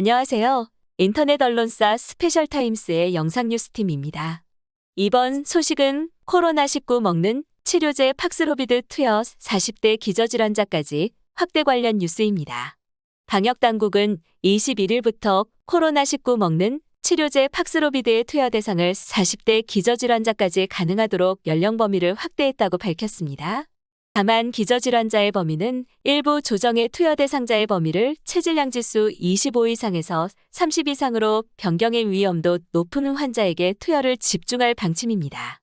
안녕하세요. 인터넷 언론사 스페셜타임스의 영상뉴스팀입니다. 이번 소식은 코로나19 먹는 치료제 팍스로비드 투여 40대 기저질환자까지 확대 관련 뉴스입니다. 방역당국은 21일부터 코로나19 먹는 치료제 팍스로비드의 투여 대상을 40대 기저질환자까지 가능하도록 연령 범위를 확대했다고 밝혔습니다. 다만 기저질환자의 범위는 일부 조정의 투여 대상자의 범위를 체질량 지수 25 이상에서 30 이상으로 변경의 위험도 높은 환자에게 투여를 집중할 방침입니다.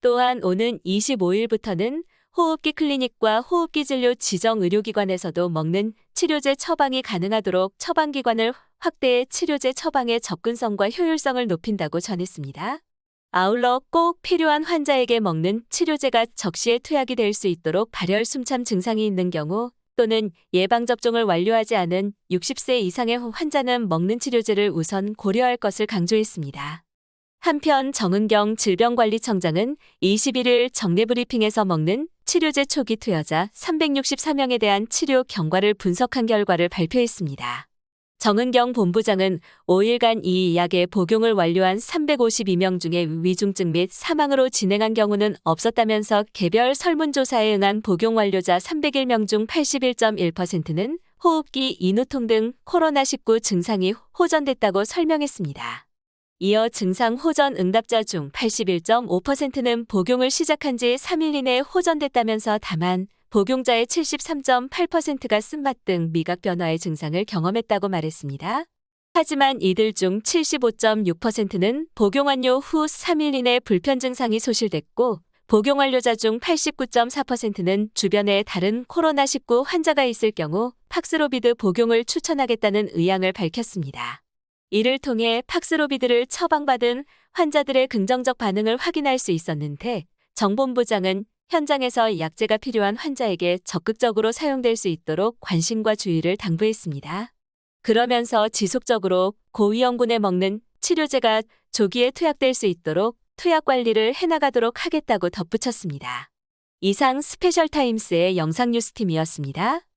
또한 오는 25일부터는 호흡기 클리닉과 호흡기 진료 지정 의료기관에서도 먹는 치료제 처방이 가능하도록 처방기관을 확대해 치료제 처방의 접근성과 효율성을 높인다고 전했습니다. 아울러 꼭 필요한 환자에게 먹는 치료제가 적시에 투약이 될 수 있도록 발열 숨참 증상이 있는 경우 또는 예방접종을 완료하지 않은 60세 이상의 환자는 먹는 치료제를 우선 고려할 것을 강조했습니다. 한편 정은경 질병관리청장은 21일 정례 브리핑에서 먹는 치료제 초기 투여자 364명에 대한 치료 경과를 분석한 결과를 발표했습니다. 정은경 본부장은 5일간 이 약의 복용을 완료한 352명 중에 위중증 및 사망으로 진행한 경우는 없었다면서 개별 설문조사에 응한 복용 완료자 301명 중 81.1%는 호흡기, 인후통 등 코로나19 증상이 호전됐다고 설명했습니다. 이어 증상 호전 응답자 중 81.5%는 복용을 시작한 지 3일 이내 호전됐다면서 다만 복용자의 73.8%가 쓴맛 등 미각 변화의 증상을 경험했다고 말했습니다. 하지만 이들 중 75.6%는 복용 완료 후 3일 이내 불편 증상이 소실됐고 복용 완료자 중 89.4%는 주변에 다른 코로나19 환자가 있을 경우 팍스로비드 복용을 추천하겠다는 의향을 밝혔습니다. 이를 통해 팍스로비드를 처방받은 환자들의 긍정적 반응을 확인할 수 있었는데 정본부장은 현장에서 약제가 필요한 환자에게 적극적으로 사용될 수 있도록 관심과 주의를 당부했습니다. 그러면서 지속적으로 고위험군에 먹는 치료제가 조기에 투약될 수 있도록 투약 관리를 해나가도록 하겠다고 덧붙였습니다. 이상 스페셜타임스의 영상뉴스팀이었습니다.